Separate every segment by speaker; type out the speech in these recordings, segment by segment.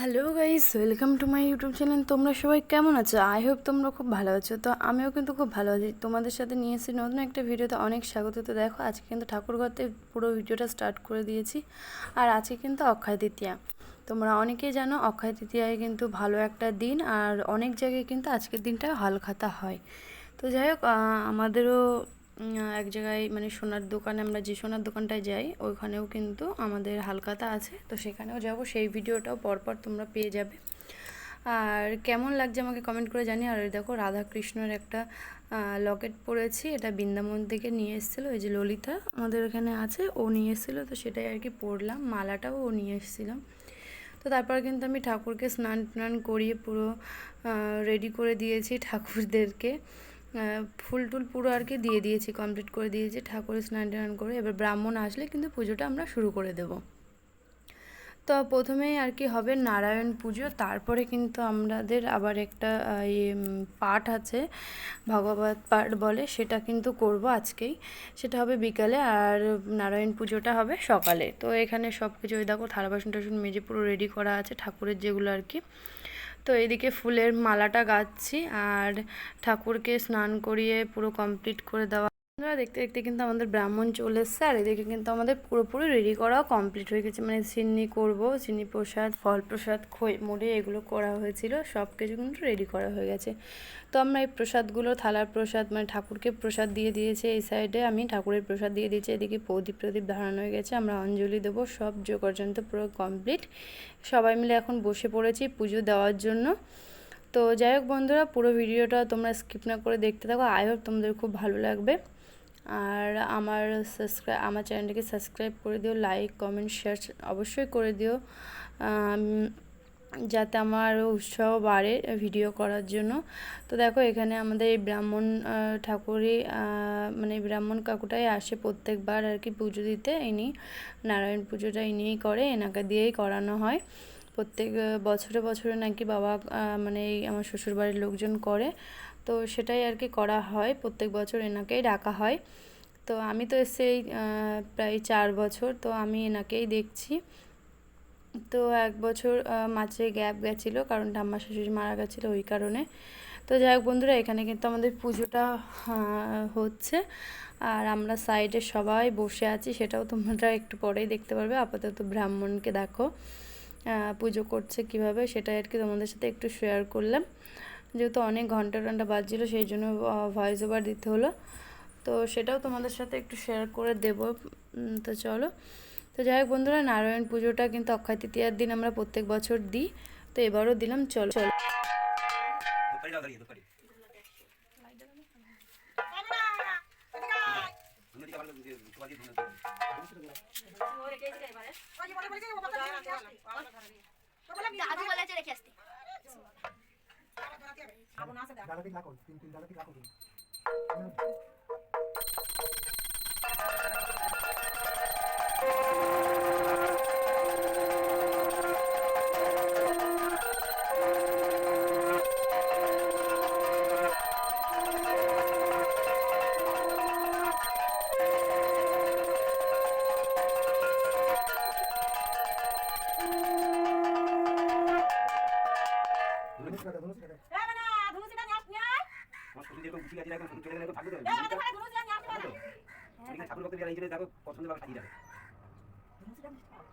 Speaker 1: Hello guys welcome to my YouTube channel তোমরা সবাই কেমন আছো? আই হোপ তোমরা খুব ভালো আছো। তো আমিও কিন্তু খুব ভালো আছি। তোমাদের সাথে নিয়ে এসেছি নতুন একটা ভিডিওতে অনেক স্বাগত। তো দেখো, আজকে কিন্তু ঠাকুরঘরতে পুরো ভিডিওটা স্টার্ট করে দিয়েছি। আর আজকে কিন্তু অক্ষয় তৃতীয়া। তোমরা অনেকেই জানো, অক্ষয় তৃতীয়ায় কিন্তু ভালো একটা দিন। আর অনেক জায়গায় কিন্তু আজকের দিনটা হালখাতা হয়। তো যাই হোক আমাদেরও এক জায়গায় মানে সোনার দোকানে আমরা যে সোনার দোকানটায় যাই ওইখানেও কিন্তু আমাদের হালকাতা আছে। তো সেখানেও যাব, সেই ভিডিওটাও পরপর তোমরা পেয়ে যাবে। আর কেমন লাগছে আমাকে কমেন্ট করে জানি আর এই দেখো, রাধাকৃষ্ণের একটা লকেট পরেছি, এটা বৃন্দাবন থেকে নিয়ে এসেছিল ওই যে ললিতা আমাদের এখানে আছে, ও নিয়ে এসেছিল, তো সেটাই আর কি পরলাম, মালাটাও ও নিয়ে এসেছিলাম তো তারপর কিন্তু আমি ঠাকুরকে স্নান টান করিয়ে পুরো রেডি করে দিয়েছি ঠাকুরদেরকে। ফুল টুল পুরো আর কি দিয়ে দিয়েছি কমপ্লিট করে দিয়েছি ঠাকুরের স্নান টান করে। এবার ব্রাহ্মণ আসলে কিন্তু পুজোটা আমরা শুরু করে দেবো। তো প্রথমেই আর কি হবে নারায়ণ পুজো, তারপরে কিন্তু আমাদের আবার একটা ইয়ে পাঠ আছে, ভগবত পাঠ বলে, সেটা কিন্তু করব আজকেই। সেটা হবে বিকালে আর নারায়ণ পুজোটা হবে সকালে। তো এখানে সব কিছু ওই দেখো থালা বাসন টাসন মেজে পুরো রেডি করা আছে, ঠাকুরের যেগুলো আর কি। তো এদিকে ফুলের মালাটা গাচ্ছি আর ঠাকুরকে স্নান করিয়ে পুরো কমপ্লিট করে দেওয়া বন্ধুরা দেখতে দেখতে কিন্তু আমাদের ব্রাহ্মণ চলে এসছে, আর এদিকে কিন্তু আমাদের পুরোপুরি রেডি করাও কমপ্লিট হয়ে গেছে। মানে সিন্নি করব চিনি প্রসাদ, ফল প্রসাদ, খই, মুড়ি, এগুলো করা হয়েছিল সব কিছু কিন্তু রেডি করা হয়ে গেছে। তো আমরা এই প্রসাদগুলো, থালার প্রসাদ মানে ঠাকুরকে প্রসাদ দিয়ে দিয়েছে এই সাইডে আমি ঠাকুরের প্রসাদ দিয়ে দিয়েছি, এদিকে প্রদীপ প্রদীপ ধারণ হয়ে গেছে, আমরা অঞ্জলি দেবো, সব যে পর্যন্ত পুরো কমপ্লিট সবাই মিলে এখন বসে পড়েছি পুজো দেওয়ার জন্য। তো যাই হোক বন্ধুরা, পুরো ভিডিওটা তোমরা স্কিপ না করে দেখতে থাকো আই হোপ তোমাদের খুব ভালো লাগবে। আর আমার সাবস্ক্রাইব আমার চ্যানেলটিকে সাবস্ক্রাইব করে দিও লাইক কমেন্ট শেয়ার অবশ্যই করে দিও যাতে আমার উৎসাহ বাড়ে ভিডিও করার জন্য। তো দেখো, এখানে আমাদের এই ব্রাহ্মণ ঠাকুরই মানে ব্রাহ্মণ কাকুটাই আসে প্রত্যেকবার আর কি পুজো দিতে। ইনি নারায়ণ পুজোটা ইনিই করে, এনাকে দিয়েই করানো হয়। প্রত্যেক বছরে বছরে নাকি বাবা মানে এই আমার শ্বশুরবাড়ির লোকজন করে। তো সেটাই আর কি করা হয়, প্রত্যেক বছর এনাকেই ডাকা হয়। তো আমি তো এসে প্রায় চার বছর, তো আমি এনাকেই দেখছি। তো এক বছর মাঝে গ্যাপ গেছিল, কারণ ঠাম্মা শাশুড়ি মারা গেছিল ওই কারণে। তো যাই হোক বন্ধুরা, এখানে কিন্তু আমাদের পুজোটা হচ্ছে। আর আমরা সাইডে সবাই বসে আছি, সেটাও তোমরা একটু পরেই দেখতে পারবে। আপাতত ব্রাহ্মণকে দেখো। পুজো করছে কীভাবে সেটাই আর কি তোমাদের সাথে একটু শেয়ার করলাম। যেহেতু অনেক ঘণ্টা টন্টা বাজছিলো, সেই জন্য ভয়েস ওভার দিতে হলো। তো সেটাও তোমাদের সাথে একটু শেয়ার করে দেব। তো চলো। তো যাই হোক বন্ধুরা, নারায়ণ পুজোটা কিন্তু অক্ষয় তৃতীয়ার দিন আমরা প্রত্যেক বছর দিই। তো এবারও দিলাম, চলো। চলো
Speaker 2: ছোয়া দিয়ে ধুনে
Speaker 3: দাদু বলেছে
Speaker 4: তিন তিন দাদাকে ডাকো।
Speaker 2: তো তো? পছন্দ ভাবে সাজিয়ে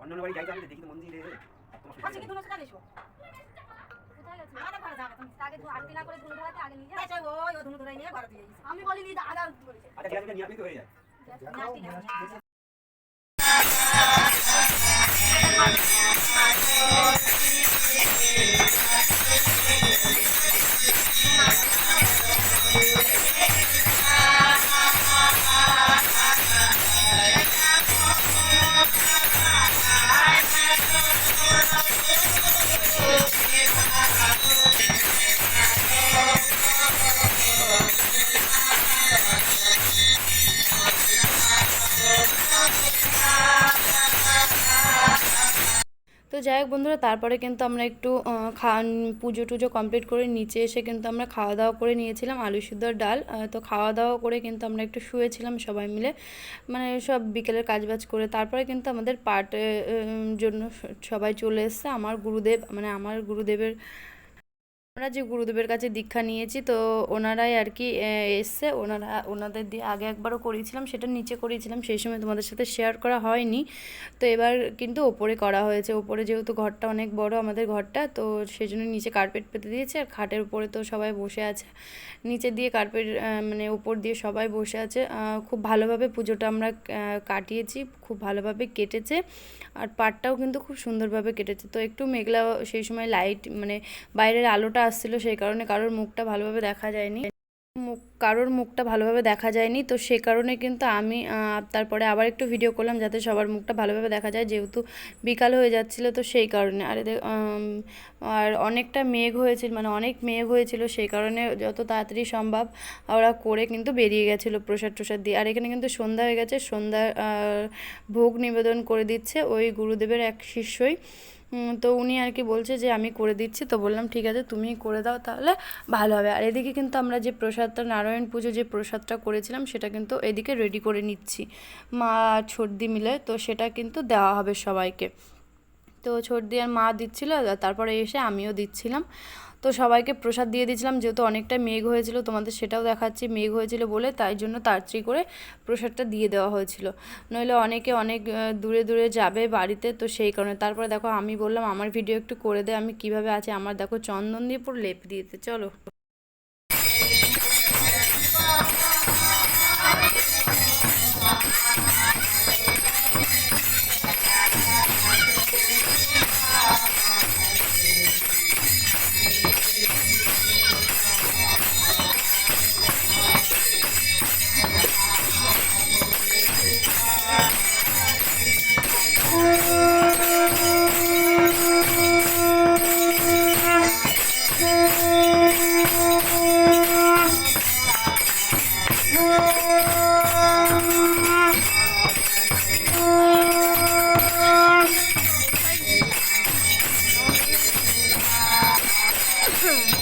Speaker 2: অন্য বাড়ি যাইতে আমি দেখি তো মন্দিরে
Speaker 3: দাদা
Speaker 2: আসবি তো হয়ে যায়
Speaker 1: বন্ধুরা, তারপরে কিন্তু আমরা একটু খা পুজো টুজো কমপ্লিট করে নিচে এসে কিন্তু আমরা খাওয়া দাওয়া করে নিয়েছিলাম আলু সিদ্ধর ডাল। তো খাওয়া দাওয়া করে কিন্তু আমরা একটু শুয়েছিলাম সবাই মিলে। মানে সব বিকেলের কাজবাজ করে তারপরে কিন্তু আমাদের পার্টের জন্য সবাই চলে এসছে। আমার গুরুদেব মানে আমার গুরুদেবের আমরা যে গুরুদেবের কাছে দীক্ষা নিয়েছি, তো ওনারাই আর কি এসছে। ওনারা, ওনাদের দিয়ে আগে একবারও করিয়েছিলাম, সেটা নিচে করিয়েছিলাম, সেই সময় তোমাদের সাথে শেয়ার করা হয়নি। তো এবার কিন্তু ওপরে করা হয়েছে। ওপরে যেহেতু ঘরটা অনেক বড় আমাদের ঘরটা, তো সেই জন্য নিচে কার্পেট পেতে দিয়েছে। আর খাটের উপরে তো সবাই বসে আছে। নিচে দিয়ে কার্পেট মানে ওপর দিয়ে সবাই বসে আছে। খুব ভালোভাবে পুজোটা আমরা কাটিয়েছি, খুব ভালোভাবে কেটেছে। আর পাটটাও কিন্তু খুব সুন্দরভাবে কেটেছে। তো একটু মেঘলা সেই সময় লাইট মানে বাইরের আলোটা আসছিল সেই কারণে কারোর মুখটা ভালোভাবে দেখা যায়নি। মুখ, কারোর মুখটা ভালোভাবে দেখা যায়নি, তো সে কারণে কিন্তু আমি তারপরে আবার একটু ভিডিও করলাম যাতে সবার মুখটা ভালোভাবে দেখা যায়, যেহেতু বিকাল হয়ে যাচ্ছিল, তো সেই কারণে। আর আর অনেকটা মেঘ হয়েছিল মানে অনেক মেঘ হয়েছিল, সেই কারণে যত তাড়াতাড়ি সম্ভব ওরা করে কিন্তু বেরিয়ে গেছিল প্রসাদ টসাদ দিয়ে। আর এখানে কিন্তু সন্ধ্যা হয়ে গেছে, সন্ধ্যা ভোগ নিবেদন করে দিচ্ছে ওই গুরুদেবের এক শিষ্যই। তো উনি আর কি বলছে যে আমি করে দিচ্ছি, তো বললাম ঠিক আছে, তুমি করে দাও তাহলে ভালো হবে। আর এদিকে কিন্তু আমরা যে প্রসাদটা, নারায়ণ পুজো যে প্রসাদটা করেছিলাম, সেটা কিন্তু এদিকে রেডি করে নিচ্ছি। মা ছর্দি মিলে, তো সেটা কিন্তু দেওয়া হবে সবাইকে। তো ছর্দি আর মা দিচ্ছিল তারপরে এসে আমিও দিচ্ছিলাম। তো সবাইকে প্রসাদ দিয়ে দিয়েছিলাম, যেহেতু অনেকটা মেঘ হয়েছিল, তোমাদের সেটাও দেখাচ্ছি, মেঘ হয়েছিল বলে তাই জন্য তাড়াতাড়ি করে প্রসাদটা দিয়ে দেওয়া হয়েছিল। নইলে অনেকে অনেক দূরে দূরে যাবে বাড়িতে, তো সেই কারণে। তারপরে দেখো আমি বললাম, আমার ভিডিও একটু করে দে, আমি কীভাবে আছি? আমার দেখো চন্দন দিয়ে পুরো লেপ দিয়েছে, চলো। Hmm.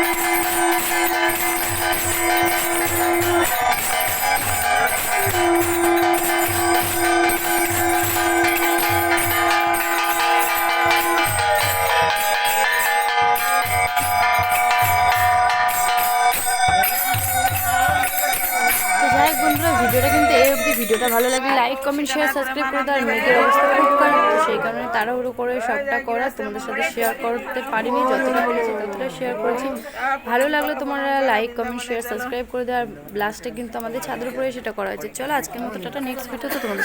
Speaker 1: ভিডিওটা কিন্তু এই অবধি। ভিডিওটা ভালো লাগলে লাইক কমেন্ট শেয়ার সাবস্ক্রাইব করে দাও। আর মেয়েদের অবস্থা খুব খারাপ। তো সেই কারণে তাড়াহুড়ো করে সবটা করা, তোমাদের সাথে শেয়ার করতে পারিনি, যতটা বলেছি ততটা শেয়ার করেছি। ভালো লাগলে তোমরা লাইক কমেন্ট শেয়ার সাবস্ক্রাইব করে দাও। আর লাস্টে কিন্তু আমাদের ছাদের উপরে সেটা করা হয়েছে। চলো আজকের মতো টাটা নেক্সট ভিডিও তো তোমাদের